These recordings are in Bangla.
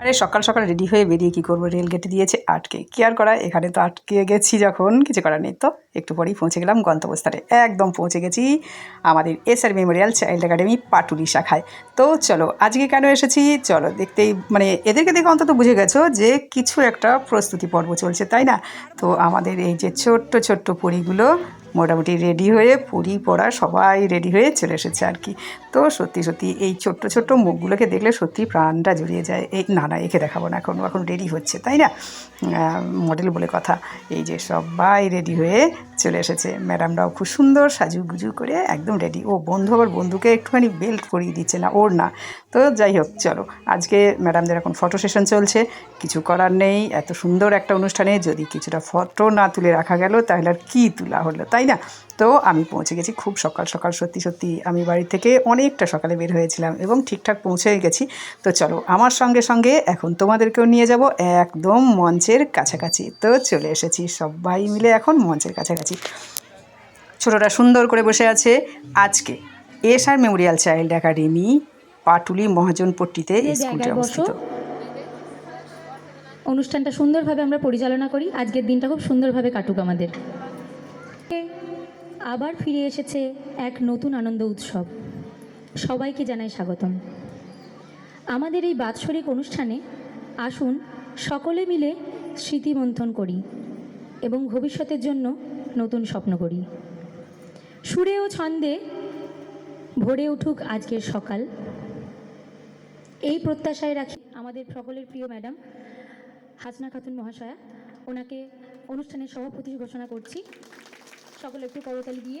আরে সকাল সকাল রেডি হয়ে বেরিয়ে কী করব? রেল গেটে দিয়েছে আটকে। কি আর করা? এখানে তো আটকে গেছি যখন, কিছু করার নেই তো। একটু পরেই পৌঁছে গেলাম গন্তব্যস্থলে। একদম পৌঁছে গেছি আমাদের S R memorial child academy Patuli শাখায়। তো চলো, আজকে কেন এসেছি? চলো, দেখতেই মানে এদেরকে দেখে অন্তত বুঝে গেছো যে কিছু একটা প্রস্তুতি পর্ব চলছে, তাই না? তো আমাদের এই যে ছোট্ট ছোট্ট পরিগুলো মোটামুটি রেডি হয়ে পুরি পড়া সবাই রেডি হয়ে চলে এসেছে আর কি। তো সত্যি সত্যি এই ছোট্ট ছোট্ট মুখগুলোকে দেখলে সত্যি প্রাণটা জুড়িয়ে যায়। এই, না না, একে দেখাবো না, এখন এখন রেডি হচ্ছে, তাই না? মডেল বলে কথা। এই যে সবাই রেডি হয়ে চলে এসেছে। ম্যাডামরাও খুব সুন্দর সাজু গুজু করে একদম রেডি ও বন্ধু, আবার বন্ধুকে একটুখানি বেল্ট করিয়ে দিচ্ছে না, ওর না। তো যাই হোক, চলো। আজকে ম্যাডামদের এখন ফটো সেশন চলছে। কিছু করার নেই। এত সুন্দর একটা অনুষ্ঠানে যদি কিছুটা ফটো না তুলে রাখা গেল, তাহলে আর কী তোলা হলো, তাই না? তো আমি পৌঁছে গেছি খুব সকাল সকাল সত্যি সত্যি আমি বাড়ি থেকে অনেকটা সকালে বের হয়েছিলাম এবং ঠিকঠাক পৌঁছে গেছি। তো চলো আমার সঙ্গে সঙ্গে এখন তোমাদেরকেও নিয়ে যাব একদম মঞ্চের কাছাকাছি। তো চলে এসেছি সবাই মিলে এখন মঞ্চের কাছাকাছি। ছোটরা সুন্দর করে বসে আছে। আজকে SR memorial child academy Patuli মহাজনপট্টিতে স্কুলটি অবস্থিত। অনুষ্ঠানটা সুন্দরভাবে আমরা পরিচালনা করি। আজকের দিনটা খুব সুন্দরভাবে কাটুক আমাদের। আবার ফিরে এসেছে এক নতুন আনন্দ উৎসব। সবাইকে জানাই স্বাগতম। আমাদের এই বাৎসরিক অনুষ্ঠানে আসুন সকলে মিলে স্মৃতিমন্থন করি এবং ভবিষ্যতের জন্য নতুন স্বপ্ন করি। সুরে ও ছন্দে ভরে উঠুক আজকের সকাল। এই প্রত্যাশায় রাখি আমাদের সকলের প্রিয় ম্যাডাম হাসনা খাতুন মহাশয়া। ওনাকে অনুষ্ঠানের সভাপতি ঘোষণা করছি। সকলে একটু করতালি দিয়ে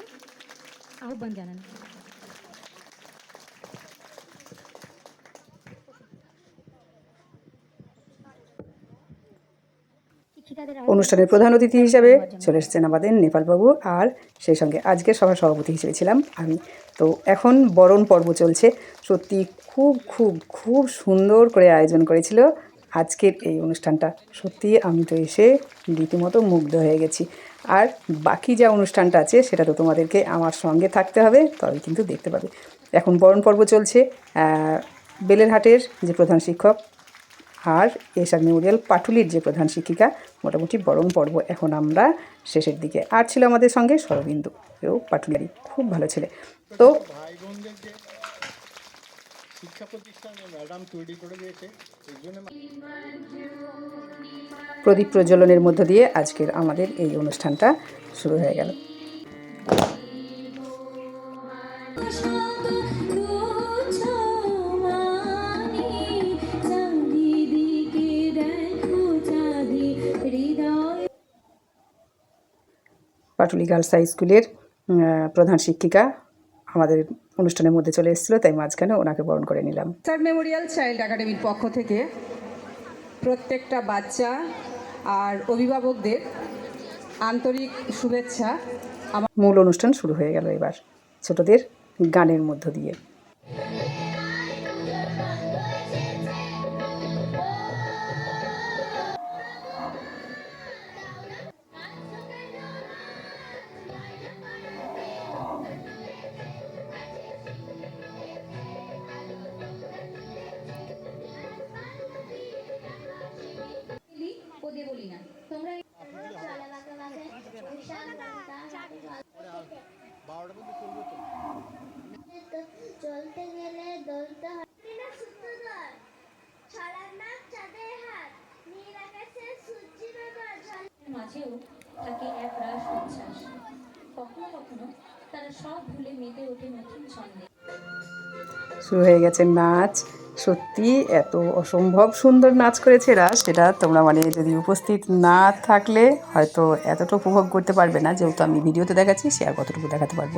আহ্বান জানান। অনুষ্ঠানের প্রধান অতিথি হিসাবে চলে এসেছেন আমাদের নেপালবাবু আর সেই সঙ্গে আজকের সভার সভাপতি হিসেবে ছিলাম আমি। তো এখন বরণ পর্ব চলছে। সত্যি খুব খুব খুব সুন্দর করে আয়োজন করেছিল আজকের এই অনুষ্ঠানটা। সত্যি আমি তো এসে রীতিমতো মুগ্ধ হয়ে গেছি। আর বাকি যা অনুষ্ঠানটা আছে সেটা তো তোমাদেরকে আমার সঙ্গে থাকতে হবে তবে কিন্তু দেখতে পাবে। এখন বরণ পর্ব চলছে আহ, বেলেরহাটের যে প্রধান শিক্ষক আর এসআর মেমোরিয়াল পাটুলির যে প্রধান শিক্ষিকা মোটামুটি বরণ পর্ব এখন আমরা শেষের দিকে। আর ছিল আমাদের সঙ্গে সরবিন্দু এও পাটুলিয়ারি খুব ভালো ছেলে। তো প্রদীপ প্রজ্বলনের মধ্য দিয়ে আজকের আমাদের এই অনুষ্ঠানটা শুরু হয়ে গেল। পাটুলি গার্লস হাই স্কুলের প্রধান শিক্ষিকা আমাদের অনুষ্ঠানের মধ্যে চলে এসেছিল তাই মাঝখানে ওনাকে বরণ করে নিলাম। স্যার মেমোরিয়াল চাইল্ড একাডেমির পক্ষ থেকে প্রত্যেকটা বাচ্চা আর অভিভাবকদের আন্তরিক শুভেচ্ছা। আমার মূল অনুষ্ঠান শুরু হয়ে গেল এবার ছোটদের গানের মধ্য দিয়ে। চলতে গেলে দলতে হয়। সূত্রধর ছড়ার নাম চাঁদের হাত। নীল আকাশে সূর্যি মাঝেও থাকে এক রাস উচ্ছ্বাস। কখনো কখনো তারা সব ভুলে মেতে ওঠে নতুন ছন্দে। শুরু হয়ে গেছে নাচ। সত্যি এত অসম্ভব সুন্দর নাচ করেছে এরা সেটা তোমরা মানে যদি উপস্থিত না থাকলে হয়তো এতটা উপভোগ করতে পারবে না। যেহেতু আমি ভিডিওতে দেখাচ্ছি, সে আর কতটুকু দেখাতে পারব।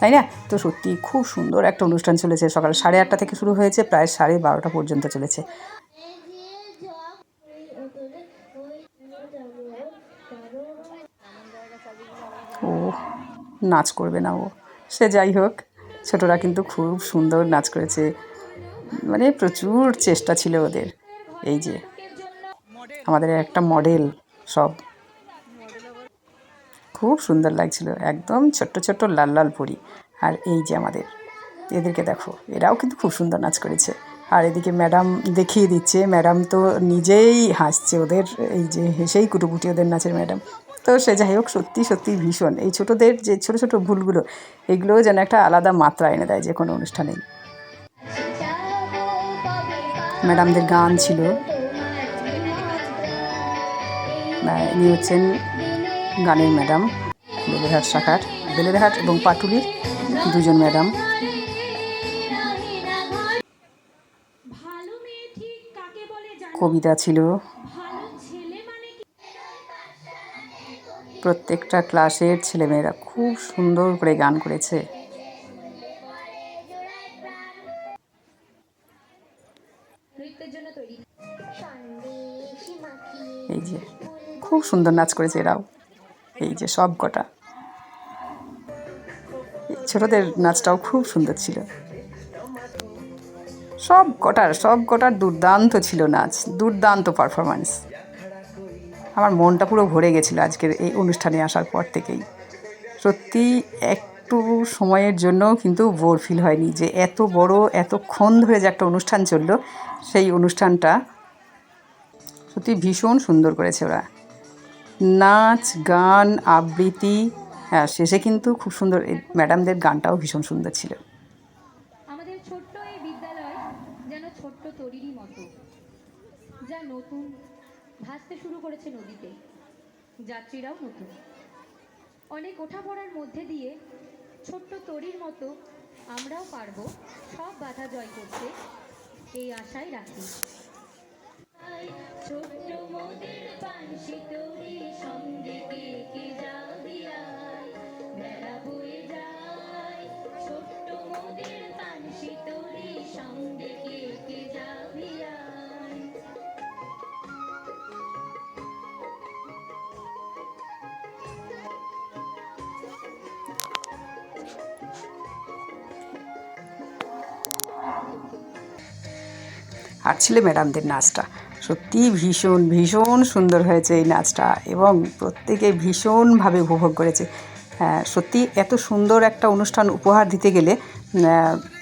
তাই না? তো সত্যি খুব সুন্দর একটা অনুষ্ঠান চলেছে। সকাল সাড়ে আটটা থেকে শুরু হয়েছে, প্রায় সাড়ে বারোটা পর্যন্ত চলেছে। ও নাচ করবে না ও। সে যাই হোক, ছোটরা কিন্তু খুব সুন্দর নাচ করেছে। মানে প্রচুর চেষ্টা ছিল ওদের। এই যে, আমাদের একটা মডেল সব। খুব সুন্দর লাগছিল, একদম ছোট্ট ছোট্ট লাল লাল পরি আর এই যে আমাদের, এদেরকে দেখো, এরাও কিন্তু খুব সুন্দর নাচ করেছে। আর এদিকে ম্যাডাম দেখিয়ে দিচ্ছে, ম্যাডাম তো নিজেই হাসছে ওদের, এই যে হেসেই কুটুকুটি ওদের নাচের ম্যাডাম। তো সে যাই হোক, সত্যি সত্যি ভীষণ। এই ছোটোদের যে ছোটো ছোটো ভুলগুলো, এগুলোও যেন একটা আলাদা মাত্রা এনে দেয় যে কোনো অনুষ্ঠানেই। ম্যাডামদের গান ছিল। ইনি হচ্ছেন গানের ম্যাডাম, বেলেরহাট শাখার। বেলেরহাট এবং পাটুলির দুজন ম্যাডাম। কবিতা ছিল। প্রত্যেকটা ক্লাসের ছেলেমেয়েরা খুব সুন্দর করে গান করেছে। এই যে, খুব সুন্দর নাচ করেছে এরাও। এই যে সব কটা। ছোটদের নাচটাও খুব সুন্দর ছিল। সব কটার সব কটার দুর্দান্ত ছিল নাচ, দুর্দান্ত পারফরমেন্স আমার মনটা পুরো ভরে গেছিল আজকের এই অনুষ্ঠানে আসার পর থেকেই। সত্যি একটু সময়ের জন্য কিন্তু বোর ফিল হয়নি যে এত বড় এতক্ষণ ধরে যে একটা অনুষ্ঠান চলল, সেই অনুষ্ঠানটা সত্যি ভীষণ সুন্দর করেছে ওরা। নাচ, গান, আবৃত্তি হ্যাঁ শেষে কিন্তু খুব সুন্দর ম্যাডামদের গানটাও ভীষণ সুন্দর ছিল। যাত্রীরাও নতুন। অনেক ওঠাপড়ার মধ্যে দিয়ে ছোট্ট তরির মতো আমরাও পারব সব বাধা জয় করতে। এই আশাই রাখি। ছোট্ট মোদের পানসি আর ছিল ম্যাডামদের নাচটা। সত্যি ভীষণ ভীষণ সুন্দর হয়েছে এই নাচটা এবং প্রত্যেকে ভীষণভাবে উপভোগ করেছে। হ্যাঁ, সত্যি এত সুন্দর একটা অনুষ্ঠান উপহার দিতে গেলে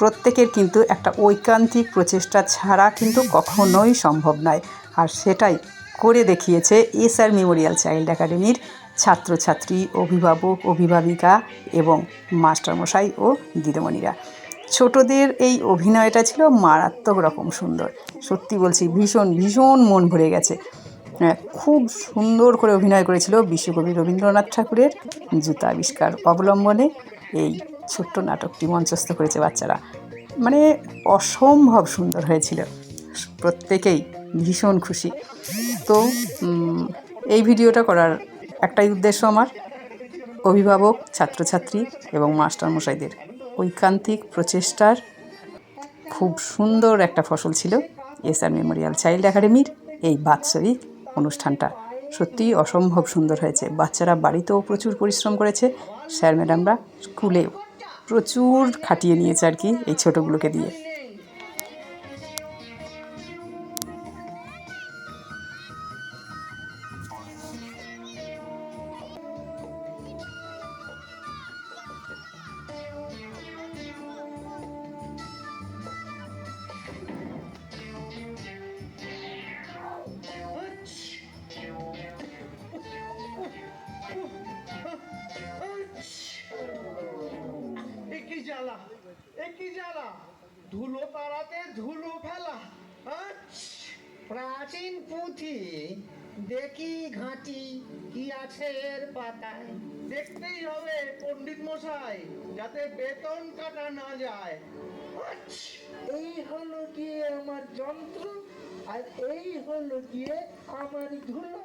প্রত্যেকের কিন্তু একটা ঐকান্তিক প্রচেষ্টা ছাড়া কিন্তু কখনোই সম্ভব নয়। আর সেটাই করে দেখিয়েছে এসআর মেমোরিয়াল চাইল্ড একাডেমির ছাত্রছাত্রী অভিভাবক অভিভাবিকা এবং মাস্টারমশাই ও দিদিমণিরা। ছোটদের এই অভিনয়টা ছিল মারাত্মক রকম সুন্দর। সত্যি বলছি ভীষণ ভীষণ মন ভরে গেছে। হ্যাঁ, খুব সুন্দর করে অভিনয় করেছিল বিশ্বকবি রবীন্দ্রনাথ ঠাকুরের জুতা আবিষ্কার অবলম্বনে এই ছোট্ট নাটকটি মঞ্চস্থ করেছে বাচ্চারা। মানে অসম্ভব সুন্দর হয়েছিল। প্রত্যেকেই ভীষণ খুশি। তো এই ভিডিওটা করার একটাই উদ্দেশ্য আমার অভিভাবক ছাত্রছাত্রী এবং মাস্টারমশাইদের। ঐকান্তিক প্রচেষ্টার খুব সুন্দর একটা ফসল ছিল এস আর মেমোরিয়াল চাইল্ড একাডেমির এই বাৎসরিক অনুষ্ঠানটা। সত্যিই অসম্ভব সুন্দর হয়েছে। বাচ্চারা বাড়িতেও প্রচুর পরিশ্রম করেছে। স্যার, ম্যাডামরা স্কুলেও প্রচুর খাটিয়ে নিয়েছে আর কি এই ছোটোগুলোকে দিয়ে। একই জ্বালা? ধুলো তারাতে ধুলো ফেলা হ্যাঁ? প্রাচীন পুঁথি দেখি ঘাঁটি কি আছে এর পাতায়। দেখতেই হবে পণ্ডিত মশাই যাতে বেতন কাটা না যায়। আচ্ছ, এই হলো গিয়ে আমার যন্ত্র আর এই হলো গিয়ে আমার ধুলো।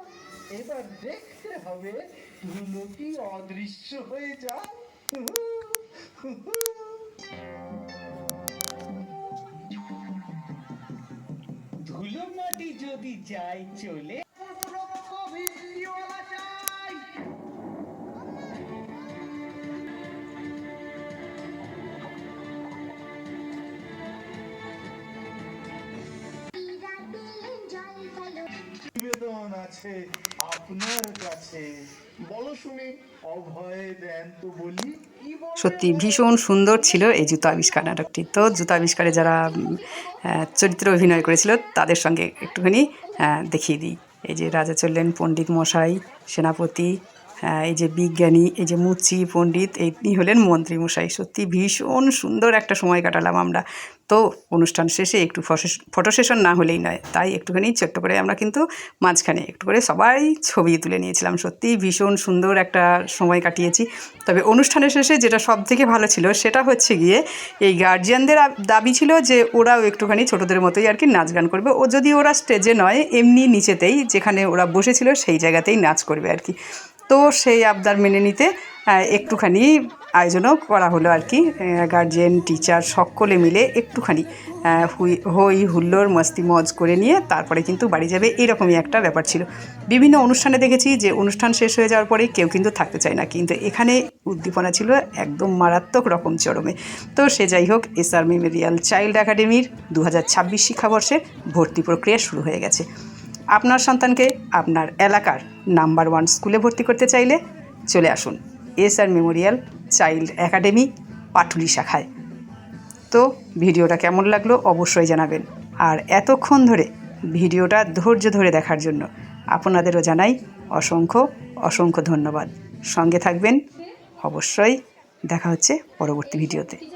এবার দেখতে হবে ধুলো কি অদৃশ্য হয়ে যায়। ধুলো মাটি যদি যায় চলে নিবেদন আছে আপনার কাছে। বলো শুনি, অভয় দেন তো বল। সত্যি ভীষণ সুন্দর ছিল এই জুতো আবিষ্কার নাটকটি। তো জুতো আবিষ্কারে যারা চরিত্র অভিনয় করেছিল, তাদের সঙ্গে একটুখানি দেখিয়ে দিই। এই যে রাজা চললেন পণ্ডিত মশাই, সেনাপতি এই যে বিজ্ঞানী, এই যে মুচি, পণ্ডিত, এই হলেন মন্ত্রী মশাই সত্যি ভীষণ সুন্দর একটা সময় কাটালাম আমরা। তো অনুষ্ঠান শেষে একটু ফটো সেশন না হলেই নয়, তাই একটুখানি ছোট্ট করে আমরা কিন্তু মাঝখানে একটু করে সবাই ছবি তুলে নিয়েছিলাম। সত্যি ভীষণ সুন্দর একটা সময় কাটিয়েছি। তবে অনুষ্ঠানের শেষে যেটা সব থেকে ভালো ছিল সেটা হচ্ছে গিয়ে এই গার্জিয়ানদের দাবি ছিল যে ওরাও একটুখানি ছোটোদের মতোই আর কি নাচ গান করবে। ও যদি ওরা স্টেজে নয়, এমনি নিচেতেই যেখানে ওরা বসেছিল সেই জায়গাতেই নাচ করবে আর কি। তো সেই আবদার মেনে নিতে একটুখানি আয়োজনও করা হলো আর কি। গার্জেন টিচার সকলে মিলে একটুখানি হুই হুল্লোড় মস্তি মজ করে নিয়ে তারপরে কিন্তু বাড়ি যাবে এরকমই একটা ব্যাপার ছিল। বিভিন্ন অনুষ্ঠানে দেখেছি যে অনুষ্ঠান শেষ হয়ে যাওয়ার পরে কেউ কিন্তু থাকতে চায় না। কিন্তু এখানে উদ্দীপনা ছিল একদম মারাত্মক রকম চরমে। তো সে যাই হোক এস আর মেমোরিয়াল চাইল্ড একাডেমির দু হাজার ছাব্বিশ শিক্ষাবর্ষের ভর্তি প্রক্রিয়া শুরু হয়ে গেছে। আপনার সন্তানকে আপনার এলাকার নাম্বার ওয়ান স্কুলে ভর্তি করতে চাইলে চলে আসুন S R memorial child academy Patuli শাখায়। তো ভিডিওটা কেমন লাগল অবশ্যই জানাবেন। আর এতক্ষণ ধরে ভিডিওটা ধৈর্য ধরে দেখার জন্য আপনাদেরও জানাই অসংখ্য অসংখ্য ধন্যবাদ। সঙ্গে থাকবেন, অবশ্যই দেখা হচ্ছে পরবর্তী ভিডিওতে।